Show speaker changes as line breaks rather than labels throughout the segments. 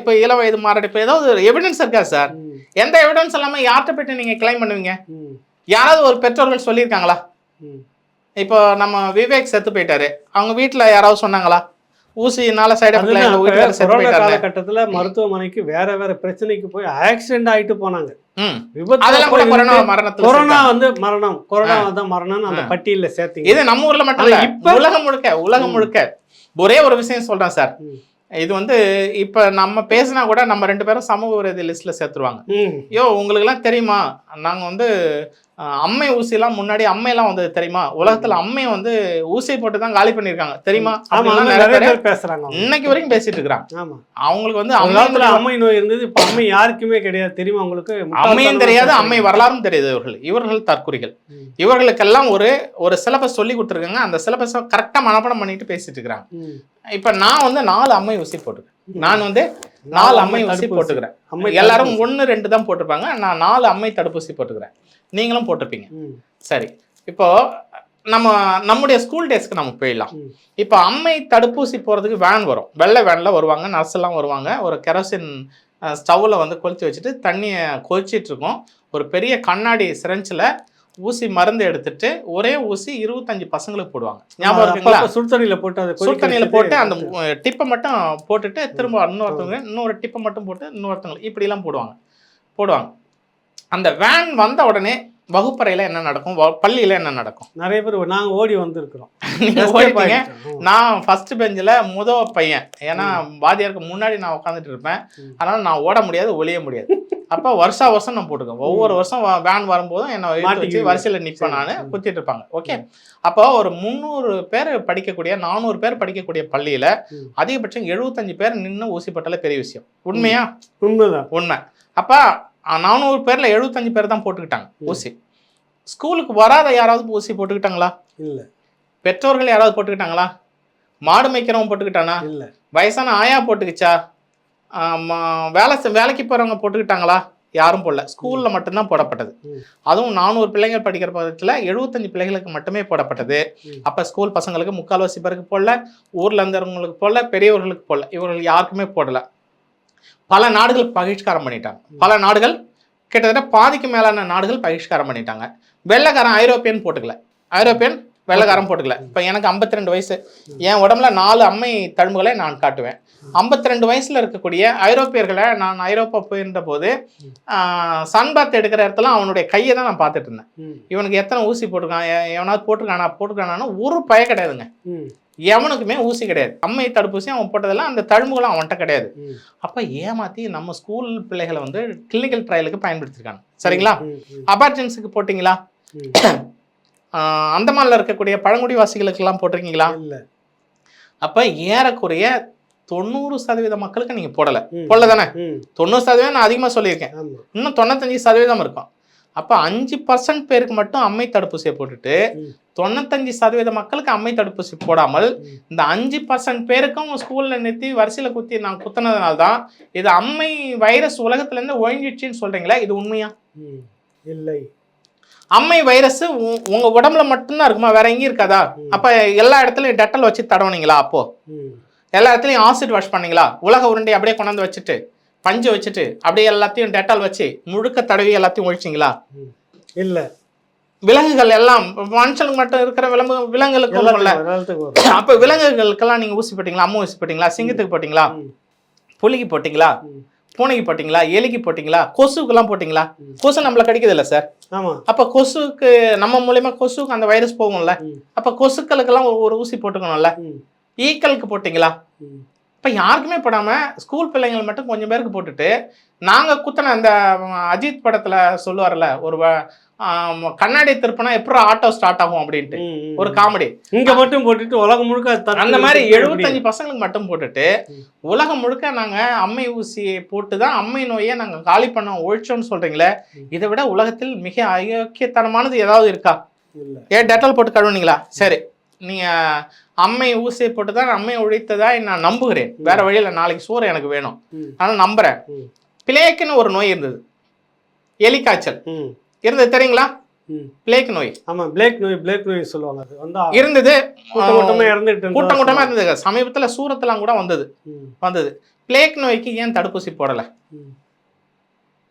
மாரடைப்பு இள வயது மாரடைப்பு ஏதாவது ஒரு எவிடன்ஸ் இருக்கா சார் எந்த எவிடன்ஸ் இல்லாம யார்கிட்ட போயிட்டு நீங்க கிளைம் பண்ணுவீங்க? யாராவது ஒரு பெற்றோர்கள் சொல்லியிருக்காங்களா. இப்போ நம்ம விவேக் செத்து போயிட்டாரு. அவங்க வீட்ல யாராவது சொன்னாங்களா? ஊசினால சைடு
காலகட்டத்துல மருத்துவமனைக்கு வேற வேற பிரச்சனைக்கு போய் ஆக்சிடென்ட் ஆயிட்டு போனாங்க.
கொரோனா.
வந்து மரணம். கொரோனா தான் மரணம்னு அந்த பட்டியல்ல சேர்த்தீங்க.
இது நம்ம ஊர்ல மட்டும் இல்ல
இப்ப-
உலகம் முழுக்க உலகம் முழுக்க ஒரே ஒரு விஷயம் சொல்றேன் சார். இது வந்து இப்ப நம்ம பேசினா கூட நம்ம ரெண்டு பேரும் சமூக விரோதி லிஸ்ட்ல சேர்த்துருவாங்க. யோ உங்களுக்கு எல்லாம் தெரியுமா? நாங்க வந்து அம்மை ஊசி எல்லாம் முன்னாடி அம்மை எல்லாம் வந்தது தெரியுமா? உலகத்துல அம்மையை வந்து ஊசி போட்டு தான் காலி பண்ணிருக்காங்க தெரியுமா? நிறைய பேர்
பேசுறாங்க.
இன்னைக்கு வரைக்கும் பேசிட்டு இருக்கிறாங்க. அவங்களுக்கு வந்து
அந்த
அம்மை
அம்மை நோய் இருந்தது இப்ப அம்மை யாருக்குமே கிடையாது. தெரியுமா உங்களுக்கு?
அம்மையும் தெரியாது அம்மை வரலாறும் தெரியாது இவர்கள். இவர்கள் தற்குறிகள். இவர்களுக்கெல்லாம் ஒரு ஒரு சிலபஸ் சொல்லி கொடுத்துருக்காங்க. அந்த சிலபஸை கரெக்டாக மனப்பாடம் பண்ணிட்டு பேசிட்டு இருக்கிறாங்க. இப்போ நான் வந்து நாலு அம்மை ஊசி போட்டுக்கிறேன் நான் வந்து நாலு அம்மை ஊசி. போட்டுக்கிறேன்
அம்மை
எல்லாரும் ஒன்று ரெண்டு தான் போட்டிருப்பாங்க. நான் நாலு அம்மை தடுப்பூசி போட்டுக்கிறேன். நீங்களும் போட்டிருப்பீங்க. சரி. இப்போ நம்ம நம்முடைய ஸ்கூல் டேஸ்க்கு நம்ம போயிடலாம். இப்போ அம்மை தடுப்பூசி போகிறதுக்கு வேன் வரும். வெள்ளை வேனில் வருவாங்க நர்ஸ் எல்லாம் வருவாங்க. ஒரு கெரோசின் ஸ்டவ்வில் வந்து கொளுத்தி வச்சுட்டு தண்ணியை கொதிச்சிட்டு இருக்கோம். ஒரு பெரிய கண்ணாடி சிரஞ்சில் ஊசி மருந்து எடுத்துட்டு ஒரே ஊசி இருபத்தஞ்சு பசங்களுக்கு போடுவாங்க. ஞாபகம் இருக்குங்களா?
அப்பப்ப சுடு தண்ணியில போட்டு அதை கொதிக்க
சுடு தண்ணியில்
வச்சுட்டு
போட்டு அந்த டிப்பை மட்டும் போட்டுட்டு திரும்ப இன்னொருத்தவங்க இன்னொரு டிப்பை மட்டும் போட்டு இன்னொருத்தவங்க இப்படிலாம் போடுவாங்க. போடுவாங்க. அந்த வேன் வந்த உடனே வகுப்பறையில் என்ன நடக்கும்? பள்ளியில என்ன நடக்கும்?
நிறைய பேர் நாங்க ஓடி வந்திருக்கிறோம்.
நீங்க
Escape
ஓடிட்டீங்க. நான் ஃபர்ஸ்ட் பெஞ்சில் முத பையன். ஏன்னா வாத்தியாருக்கு முன்னாடி நான் உட்காந்துட்டு இருப்பேன். அதனால நான் ஓட முடியாது ஒளிய முடியாது. அப்போ வருஷா வருஷம் நான் போட்டுக்கேன் ஒவ்வொரு வருஷம் வேன் வரும்போதும் என்னை வச்சு. வரிசையில் நிற்பேன் நான். குத்திட்டு இருப்பாங்க. ஓகே அப்போ ஒரு முந்நூறு பேர் படிக்கக்கூடிய நானூறு பேர் படிக்கக்கூடிய பள்ளியில. அதிகபட்சம் எழுபத்தஞ்சு பேர் நின்று ஊசி போட்டாலே பெரிய விஷயம். உண்மையா?
உண்மைதான்.
உண்மை. அப்போ நானூறு பேர்ல எழுபத்தஞ்சு பேர் தான் போட்டுக்கிட்டாங்க ஊசி. ஸ்கூலுக்கு வராத யாராவது ஊசி போட்டுக்கிட்டாங்களா?
இல்ல.
பெற்றோர்கள் யாராவது போட்டுக்கிட்டாங்களா? மாடு மேய்க்கிறவங்க போட்டுக்கிட்டானா?
இல்ல.
வயசான ஆயா போட்டுக்கிச்சா? வேலை செ- வேலைக்கு போறவங்க போட்டுக்கிட்டாங்களா? யாரும் போடல. ஸ்கூல்ல மட்டும்தான் போடப்பட்டது. அதுவும் நானூறு பிள்ளைங்கள் படிக்கிற பட்சத்தில் எழுபத்தஞ்சு பிள்ளைகளுக்கு மட்டுமே போடப்பட்டது. அப்ப ஸ்கூல் பசங்களுக்கு முக்கால்வாசி பேருக்கு போடல ஊர்ல இருந்தவங்களுக்கு போடல பெரியவர்களுக்கு போடல. இவர்கள் யாருக்குமே போடல. பல நாடுகள் பகிஷ்காரம் பண்ணிட்டாங்க. பல நாடுகள் கிட்டத்தட்ட பாதிக்கு மேலான நாடுகள் பகிஷ்காரம் பண்ணிட்டாங்க. வெள்ளைக்காரன் ஐரோப்பியன் போட்டுக்கல. ஐரோப்பியன் வெள்ளைக்காரன் போட்டுக்கல இப்போ எனக்கு 52 ரெண்டு வயசு. என் உடம்புல நாலு அம்மை தழும்புகளை நான் காட்டுவேன். 52 ரெண்டு வயசுல இருக்கக்கூடிய ஐரோப்பியர்களை நான் ஐரோப்பா போயிருந்த போது சன்பாத் எடுக்கிற இடத்துல அவனுடைய கையை தான் நான் பார்த்துட்டு இருந்தேன். இவனுக்கு எத்தனை ஊசி போட்டிருக்கான்? எவனாவது போட்டிருக்கானா? போட்டிருக்கானா ஒரு பய கிடையாதுங்க. எவனுக்குமே ஊசி கிடையாது. அம்மை தடுப்பூசி அவன் போட்டதெல்லாம் அந்த தழும்புகளும் அவன்கிட்ட கிடையாது. அப்போ ஏமாத்தி நம்ம ஸ்கூல் பிள்ளைகளை வந்து கிளினிக்கல் ட்ரையலுக்கு பயன்படுத்திருக்காங்க. சரிங்களா? அபார்ஜென்ஸுக்கு போட்டிங்களா? அந்தமான்ல இருக்கக்கூடிய பழங்குடிவாசிகளுக்கெல்லாம் போட்டிருக்கீங்களா?
இல்ல.
அப்ப ஏறக்குறைய தொண்ணூறு சதவீத மக்களுக்கு நீங்க போடல. போடல தானே? தொண்ணூறு சதவீதம் நான் அதிகமா சொல்லியிருக்கேன். இன்னும் தொண்ணூத்தஞ்சு சதவீதம் இருக்கும். அப்ப அஞ்சு பர்சன்ட் பேருக்கு மட்டும் அம்மை தடுப்பூசியை போட்டுட்டு. தொண்ணூத்தஞ்சு சதவீத மக்களுக்கு அம்மை தடுப்பூசி போடாமல். இந்த அஞ்சு பர்சன்ட் பேருக்கும் ஸ்கூல்ல நிறுத்தி வரிசையில குத்தி நான் குத்துனதுனால தான் இது அம்மை வைரஸ் உலகத்துல இருந்து ஒழிஞ்சிடுச்சுன்னு சொல்றீங்களா இது உண்மையா.
இல்லை.
அம்மை வைரஸ் உங்க உடம்புல மட்டும்தான் இருக்குமா? வேற எங்கேயும் இருக்காதா. அப்ப எல்லா இடத்துலயும் டெட்டல் வச்சு தடவுனீங்களா அப்போ? எல்லா இடத்துலயும் ஆசிட் வாஷ் பண்ணீங்களா? உலக உருண்டை அப்படியே கொண்டாந்து வச்சுட்டு பஞ்சு வச்சுட்டு அப்படியே எல்லாத்தையும் டெட்டால் வச்சு முழுக்க தடவி எல்லாத்தையும் ஒழிச்சிங்களா.
இல்ல.
விலங்குகள் எல்லாம் மனுஷனுக்கு மட்டும் இருக்கிற விலங்கு விலங்குகளுக்கும் இல்ல. அப்ப விலங்குகளுக்கெல்லாம் நீங்க ஊசி போட்டீங்களா? அம்மா ஊசி போட்டீங்களா? சிங்கத்துக்கு போட்டீங்களா? புலிக்கு போட்டீங்களா. பூனைக்கு போட்டீங்களா? எலிக்கு போட்டீங்களா? கொசுக்கெல்லாம் போட்டீங்களா. கொசு நம்மள கடிக்குது இல்ல சார்?
ஆமா.
அப்ப கொசுக்கு நம்ம மூலியமா கொசுக்கு அந்த வைரஸ் போகும்ல. அப்ப கொசுக்களுக்கெல்லாம் ஒரு- ஊசி போட்டுக்கணும்ல?
ம்,
ஈக்களுக்கு போட்டீங்களா. இப்ப யாருக்குமே போடாம ஸ்கூல் பிள்ளைங்கள் மட்டும் கொஞ்சம் பேருக்கு போட்டுட்டு நாங்க குத்தின அந்த அஜித் படத்துல சொல்லுவார்ல ஒரு கண்ணாடி திருப்பினா எப்படி ஆட்டோ ஸ்டார்ட் ஆகும் அப்படின்ட்டு. ஒரு காமெடி
இங்க மட்டும் போட்டுட்டு உலகம் முழுக்க
அந்த மாதிரி எழுபத்தஞ்சு பசங்களுக்கு மட்டும் போட்டுட்டு. உலகம் முழுக்க நாங்க அம்மை ஊசியை போட்டு தான் அம்மை நோயை நாங்க காலி பண்ண ஒழிச்சோம்னு சொல்றீங்களே. இதை விட உலகத்தில் மிக அயோக்கியத்தனமானது ஏதாவது இருக்கா? ஏன் டெட்டால் போட்டு கழுவுனீங்களா? சரி. நீங்க அம்மை ஊசியை போட்டு தான் அம்மை ஒழித்ததா நான் நம்புகிறேன். வேற வழியில நாளைக்கு சோறு எனக்கு வேணும்.
ம்,
ஆனா நம்புறேன். பிளேக்குன்னு ஒரு நோய் இருந்தது. எலிக்காய்ச்சல் இருந்தது தெரியுங்களா. பிளேக் நோய்.
ஆமா பிளேக் நோய் பிளேக் நோய் சொல்லுவாங்க அது. வந்து
இருந்தது.
கூட்டம் கூட்டமா இறந்துட்டு
கூட்டம் கூட்டமா இருந்தது. சமீபத்துல சூரத்லாம் கூட வந்தது. வந்தது. பிளேக் நோய்க்கு ஏன் தடுப்பூசி போடல.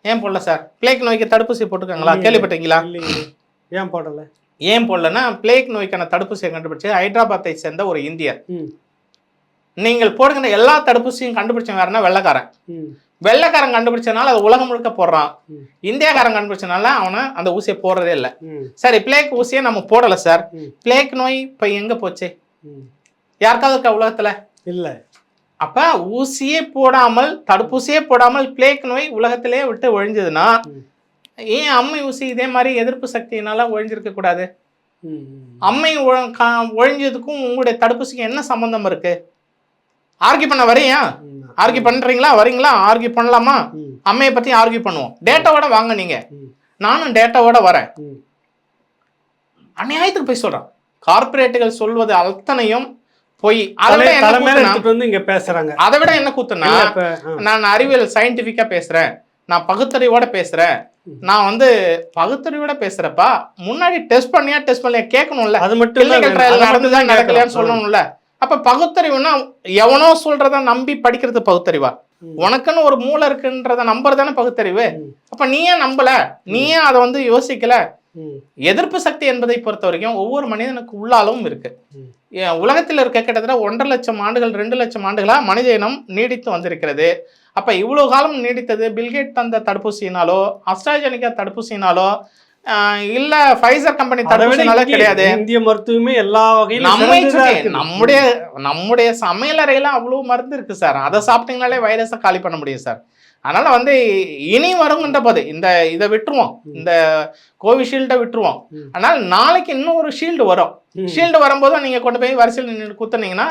ஏன் போடல சார்? பிளேக் நோய்க்கு தடுப்பூசி போட்டுருக்காங்களா. கேள்விப்பட்டீங்களா
ஏன் போடல?
ஏன் போடலன்னா பிளேக் நோய்க்கான தடுப்பூசியை கண்டுபிடிச்சு ஹைதராபாத்தை சேர்ந்த ஒரு இந்தியர். நீங்கள் போடுகிற எல்லா தடுப்பூசியும் கண்டுபிடிச்சவன் யாருன்னா வெள்ளைக்காரன். வெள்ளைக்காரன் கண்டுபிடிச்சனால அது உலகம் முழுக்க போடுறான். இந்தியாக்காரன் கண்டுபிடிச்சனால அவனை அந்த ஊசியை போடுறதே இல்லை. சரி பிளேக் ஊசியை நம்ம போடல சார். பிளேக் நோய் இப்போ எங்க போச்சு. யாருக்காவது இருக்கா உலகத்துல?
இல்ல.
அப்ப ஊசியே போடாமல் தடுப்பூசியே போடாமல் பிளேக் நோய் உலகத்திலே விட்டு ஒழிஞ்சதுன்னா. ஏன் அம்மை ஊசி இதே மாதிரி எதிர்ப்பு சக்தியினால ஒழிஞ்சிருக்க கூடாது. அம்மை ஒழிஞ்சதுக்கும் உங்களுடைய தடுப்பூசிக்கு என்ன சம்பந்தம் இருக்கு? ஆர்கியூ பண்ண வரையா? ஆர்கியூ பண்றீங்களா? வரீங்களா? ஆர்கியூ பண்ணலாமா? அம்மையை பத்தி ஆர்கியூ பண்ணுவோம். டேட்டாவோட வாங்க நீங்க. நானும் டேட்டாவோட வரேன். அநியாயத்துக்கு போய் சொல்றேன். கார்ப்பரேட்டுகள் சொல்வது அத்தனையும் பொய். அதை விட என்ன கூத்துனா- நான் அறிவியல் சயின்டிஃபிக்கா பேசுறேன். நான் பகுத்தறிவோட பேசுறேன். நான் வந்து பகுத்தறிவோட பேசுறப்பா முன்னாடி டெஸ்ட் பண்ணியா டெஸ்ட் பண்ணியா கேட்கணும்ல.
அது மட்டும்
நடந்துதான்
தான்
நடக்கலையான்னு. சொல்லணும்ல. அப்ப பகுத்தறிவுனா எவனோ சொல்றத நம்பி படிக்கிறது பகுத்தறிவா. உனக்குன்னு ஒரு மூளை இருக்குன்றத நம்புறதானே பகுத்தறிவு?
ம்.
அப்ப நீ ஏன் நம்பல? நீ ஏன் அதை வந்து யோசிக்கல? எதிர்ப்பு சக்தி என்பதை பொறுத்த வரைக்கும் ஒவ்வொரு மனிதனுக்கு உள்ளாலும் இருக்கு. உலகத்தில் இருக்க கிட்டத்தட்ட ஒன்றரை லட்சம் ஆண்டுகள் ரெண்டு லட்சம் ஆண்டுகளா மனித இனம் நீடித்து வந்திருக்கிறது. அப்ப இவ்வளவு காலம் நீடித்தது பில்கேட் தந்த தடுப்பூசியினாலோ அஸ்ட்ராஜெனிகா தடுப்பூசியினாலோ ஆஹ் இல்ல ஃபைசர் கம்பெனி தடுப்பூசினால கிடையாது.
இந்திய மருத்துவமே எல்லா வகையிலும்
நம்மை. நம்முடைய நம்முடைய சமையலறையில அவ்வளவு மருந்து இருக்கு சார் அதை சாப்பிட்டீங்கனாலே வைரஸை காலி பண்ண முடியும் சார் அதனால வந்து இனி வருங்கின்ற போது இந்த இதை விட்டுருவோம். இந்த கோவிஷீல்டை விட்டுருவோம்.
ம்.
ஆனால் நாளைக்கு இன்னும் ஒரு ஷீல்டு வரும். ஷீல்டு வரும்போது நீங்க கொண்டு போய் வரிசையில் நின்று குத்துனீங்கன்னா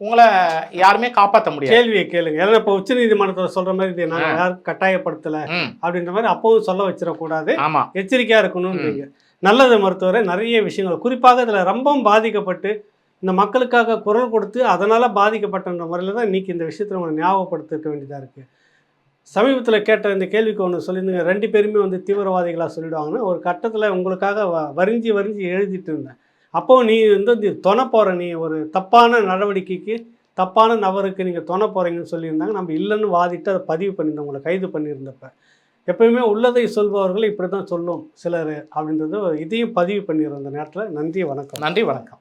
உங்களை யாருமே காப்பாற்ற முடியாது.
கேள்வியை கேளுங்க. ஏன்னா இப்ப உச்ச நீதிமன்றத்துல சொல்ற மாதிரி இதை நாங்க
ஆ.
யாரும் கட்டாயப்படுத்தல அப்படின்ற மாதிரி அப்பவும் சொல்ல வச்சிடக்கூடாது.
ஆமா.
எச்சரிக்கையா இருக்கணும்ன்றீங்க நல்லது மருத்துவரை நிறைய விஷயங்கள். குறிப்பாக இதுல ரொம்பவும் பாதிக்கப்பட்டு இந்த மக்களுக்காக குரல் கொடுத்து அதனால பாதிக்கப்பட்டன்ற முறையில் தான் இன்னைக்கு இந்த விஷயத்தை நம்ம ஞாபகப்படுத்திருக்க வேண்டியதா இருக்கு. சமீபத்தில் கேட்ட இந்த கேள்விக்கு ஒன்று சொல்லியிருந்தீங்க. ரெண்டு பேருமே வந்து தீவிரவாதிகளாக சொல்லிடுவாங்கன்னு ஒரு கட்டத்தில் உங்களுக்காக வரிஞ்சு வரிஞ்சு எழுதிட்டு இருந்தேன். அப்போ நீ வந்து இந்த தொண போகிற நீ ஒரு தப்பான நடவடிக்கைக்கு தப்பான நபருக்கு நீங்கள் தொண போகிறீங்கன்னு சொல்லியிருந்தாங்க. நம்ம இல்லைன்னு வாதிட்டு அதை பதிவு பண்ணியிருந்தோம் உங்களை கைது பண்ணியிருந்தப்ப. எப்பயுமே உள்ளதை சொல்பவர்கள் இப்படி தான் சொல்லும் சிலர் அப்படின்றது இதையும் பதிவு பண்ணிடுற அந்த நேரத்தில். நன்றி வணக்கம்.
நன்றி வணக்கம்.